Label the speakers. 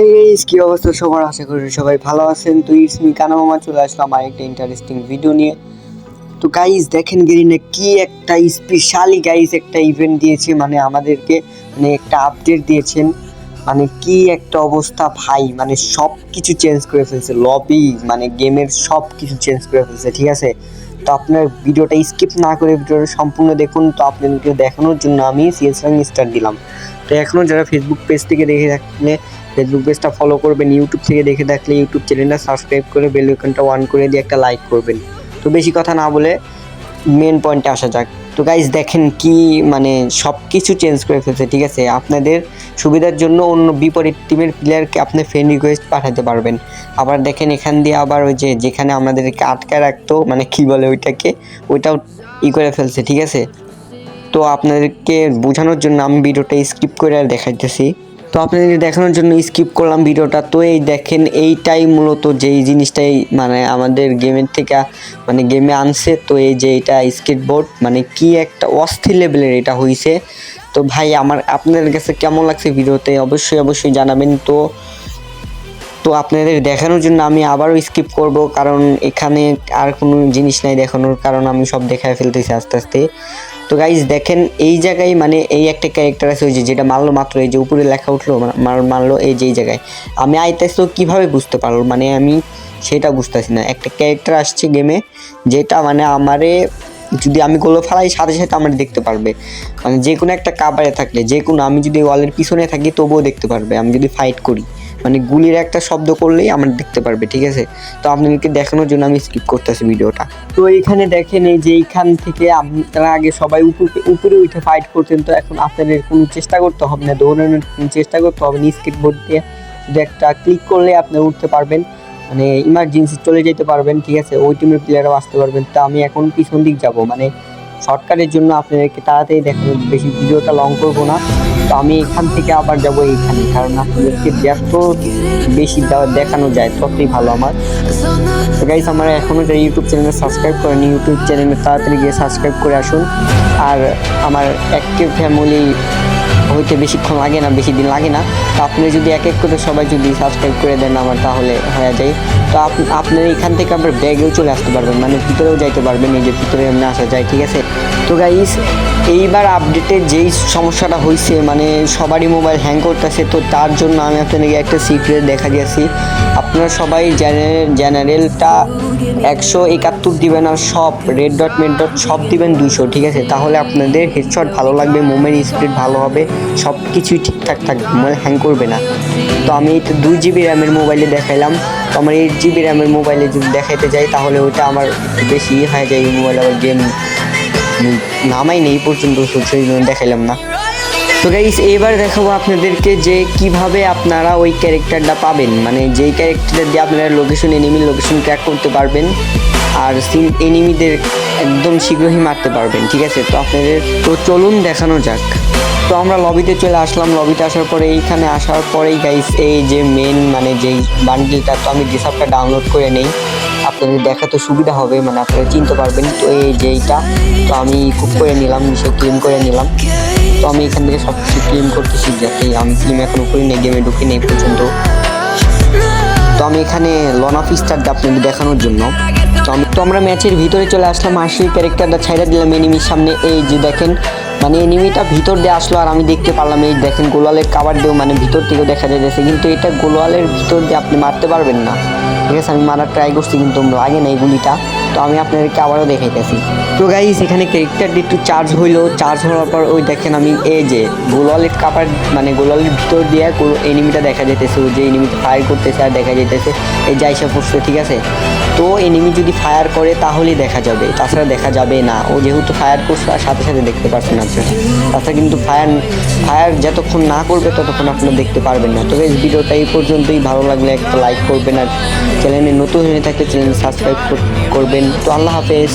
Speaker 1: এই কি অবস্থা সবার? আশা করি সবাই ভালো আছেন। তো ইটস মি কানা চলে আসলাম আর একটা ইন্টারেস্টিং ভিডিও নিয়ে। তো গাইস দেখেন গেরিনে কি একটা স্পেশালি গাইস একটা ইভেন্ট দিয়েছে মানে আমাদেরকে মানে একটা আপডেট দিয়েছেন। মানে কি একটা অবস্থা ভাই মানে সব কিছু চেঞ্জ করে ফেলছে। লবি মানে গেমের সব কিছু চেঞ্জ করে ফেলছে, ঠিক আছে? তো আপনার ভিডিওটা স্কিপ না করে ভিডিওটা সম্পূর্ণ দেখুন। তো আপনাদেরকে দেখানোর জন্য আমি সিএস স্টার দিলাম। তো এখনও যারা ফেসবুক পেজ থেকে দেখে থাকলে ফেসবুক পেজটা ফলো করবেন ইউটিউব থেকে দেখে থাকলে ইউটিউব চ্যানেলটা সাবস্ক্রাইব করে বেল আইকনটা অন করে দিয়ে একটা লাইক করবেন। তো বেশি কথা না বলে মেন পয়েন্টে আসা যাক। তো গাইজ দেখেন কি মানে সব কিছু চেঞ্জ করে ফেলছে, ঠিক আছে? আপনাদের সুবিধার জন্য অন্য বিপরীত টিমের প্লেয়ারকে আপনি ফ্রেন্ড রিকোয়েস্ট পাঠাতে পারবেন। আবার দেখেন এখান দিয়ে আবার ওই যে যেখানে আমাদেরকে আটকে রাখতো মানে কি বলে ওইটাকে, ওইটাও ই করে ফেলছে, ঠিক আছে? তো আপনাদেরকে বোঝানোর জন্য আমি ভিডিওটা স্কিপ করে আর দেখাইতেছি। তো আপনাদের দেখানোর জন্য স্কিপ করলাম ভিডিওটা, তো এই দেখেন এইটাই মূলত যেই জিনিসটাই মানে আমাদের গেমের থেকে মানে গেমে আনছে, তো এই যে এটা স্কেটবোর্ড মানে কি একটা অস্থির লেভেলের এটা হয়েছে তো ভাই, আমার, আপনাদের কাছে কেমন লাগছে ভিডিওতে অবশ্যই অবশ্যই জানাবেন। তো তো আপনাদের দেখানোর জন্য আমি আবারও স্কিপ করব, কারণ এখানে আর কোনো জিনিস নাই দেখানোর, কারণ আমি সব দেখায় ফেলতেছি আস্তে আস্তে। তো গাইজ দেখেন এই জায়গায় মানে এই একটা ক্যারেক্টার আছে, ওই যে যেটা মারলো মাত্র, এই যে উপরে লেখা উঠল মারলো এই যে জায়গায়। আমি আইতেছো কীভাবে বুঝতে পারল? মানে আমি সেটা বুঝতেছি না। একটা ক্যারেক্টার আসছে গেমে যেটা মানে আমারে, যদি আমি গোলো ফেলাই, সাথে সাথে আমার দেখতে পারবে। মানে যে কোনো একটা কাবারে থাকলে যে কোনো আমি যদি ওয়ালের পিছনে থাকি, তবুও দেখতে পারবে। আমি যদি ফাইট করি। মানে গুলির একটা শব্দ করলেই আমার দেখতে পারবে, ঠিক আছে? তো আপনাদেরকে দেখানোর জন্য আমি স্কিপ করতেছি ভিডিওটা। তো এইখানে দেখেন এই যে এইখান থেকে আপনারা আগে সবাই উপরে উপরে উঠে ফাইট করতেন, তো এখন আপনাদের কোনো চেষ্টা করতে হবে না, দৌড়ানোর চেষ্টা করতে হবে না স্কেটবোর্ড দিয়ে শুধু একটা ক্লিক করলে আপনি উঠতে পারবেন মানে ইমার্জেন্সি চলে যেতে পারবেন, ঠিক আছে? ওই টিমের প্লেয়ারও আসতে পারবেন। তো আমি এখন পিছন দিক যাব মানে শর্টকাটের জন্য আপনাদেরকে তাড়াতাড়ি দেখানো, বেশি ভিডিওটা লং করব না। তো আমি এখান থেকে আবার যাব এইখানে, কারণ আপনাদেরকে যত বেশি দেখানো যায়, ততই ভালো আমার। গাইস আমার এখনও যে ইউটিউব চ্যানেলে সাবস্ক্রাইব করেন ইউটিউব চ্যানেলে তাড়াতাড়ি গিয়ে সাবস্ক্রাইব করে আসুন। আর আমার অ্যাক্টিভ ফ্যামিলি হইতে বেশিক্ষণ লাগে না, বেশি দিন লাগে না। তো আপনি যদি এক এক করে সবাই যদি সাবস্ক্রাইব করে দেন আমার তাহলে হয়ে যায়। তো আপ- আপনার এখান থেকে আবার ব্যাগেও চলে আসতে পারবেন মানে ভিতরেও যাইতে পারবেন, নিজের ভিতরে এমনি আসা যায়, ঠিক আছে? তো গাইস এইবার আপডেটে যেই সমস্যাটা হয়েছে মানে সবারই মোবাইল হ্যাং করতেছে, তো তার জন্য আমি আপনাদেরকে একটা সিক্রেট দেখা দিয়েছি। আপনারা সবাই জেনারেল জেনারেলটা একশো একাত্তর দিবেন আর সব রেড ডট মেড ডট সব দিবেন দুশো ঠিক আছে? তাহলে আপনাদের হেডশট ভালো লাগবে মোমের স্পিড ভালো হবে সব কিছুই ঠিকঠাক থাকবে মোবাইল হ্যাং করবে না। তো আমি এটা দুই জিবি র্যামের মোবাইলে দেখাইলাম। তো আমার এইট জিবি র্যামের মোবাইলে যদি দেখাইতে যাই, তাহলে ওইটা আমার বেশি ইয়ে হয়ে যায়, এই মোবাইল আবার গেম নামাই নেই পর্যন্ত সেই জন্য দেখাইলাম না। তো গাইস এবার দেখাবো আপনাদেরকে যে কীভাবে আপনারা ওই ক্যারেক্টারটা পাবেন। মানে যেই ক্যারেক্টারটা দিয়ে আপনারা লোকেশন এনিমি লোকেশন ট্র্যাক করতে পারবেন। আর সিন এনিমিদের একদম শীঘ্রই মারতে পারবেন, ঠিক আছে? তো আপনাদের, তো চলুন দেখানো যাক। তো আমরা লবিতে চলে আসলাম। লবিতে আসার পরে, এইখানে আসার পরেই গাইস এই যে মেন মানে যেই বান্ডিলটা তো আমি ডিসাপটা ডাউনলোড করে নেই। আপনাদের দেখাতে সুবিধা হবে মানে আপনারা চিনতে পারবেন। তো এই যে এইটা, তো আমি খুব করে নিলাম সে ক্লিন করে নিলাম। তো আমি এখান থেকে সব কিছু ক্লিন করতেছি, যাতে আমি ক্লিন এখনও করি নেই গেমে ঢুকি নেই পর্যন্ত। তো আমি এখানে লন অফ স্টার আপনাদের দেখানোর জন্য। তো আমি তো আমরা ম্যাচের ভিতরে চলে আসলাম সেই ক্যারেক্টারটা ছাইড়া দিলাম এনিমির সামনে। এই যে দেখেন মানে এনিমিটা ভিতর দিয়ে আসলো আর আমি দেখতে পারলাম এই দেখেন গোলালের কাবার দিয়েও মানে ভিতর থেকেও দেখা যাইতেছে। কিন্তু এটা গোলালের ভিতর দিয়ে আপনি মারতে পারবেন না। ঠিক আছে, আমি মারার ট্রাই করছি কিন্তু লাগে না এই গুলিটা। তো আমি আপনাদেরকে আবারও দেখাইতেছি। তো গাইস এখানে ক্যারেক্টারটি একটু চার্জ হইল। চার্জ হওয়ার পর ওই দেখেন আমি এই যে গোলালের কাপার মানে গোলালের ভিতর দিয়ে কোনো এনিমিটা দেখা যেতেছে যে এনিমিটা ফায়ার করতেছে আর দেখা যেতেছে এই যাই আইসা পড়ছে, ঠিক আছে? তো এনিমি যদি ফায়ার করে, তাহলেই দেখা যাবে। তাছাড়া দেখা যাবে না। ও যেহেতু ফায়ার করছে আর সাথে সাথে দেখতে পারছেন আপনারা তাছাড়া কিন্তু ফায়ার ফায়ার যতক্ষণ না করবে, ততক্ষণ আপনারা দেখতে পারবেন না। তো এই ভিডিওটা এই পর্যন্তই। ভালো লাগলে একটা লাইক করবেন। আর চ্যানেলে নতুন হয়ে থাকলে চ্যানেল সাবস্ক্রাইব করবেন। তো আল্লাহ হাফেজ।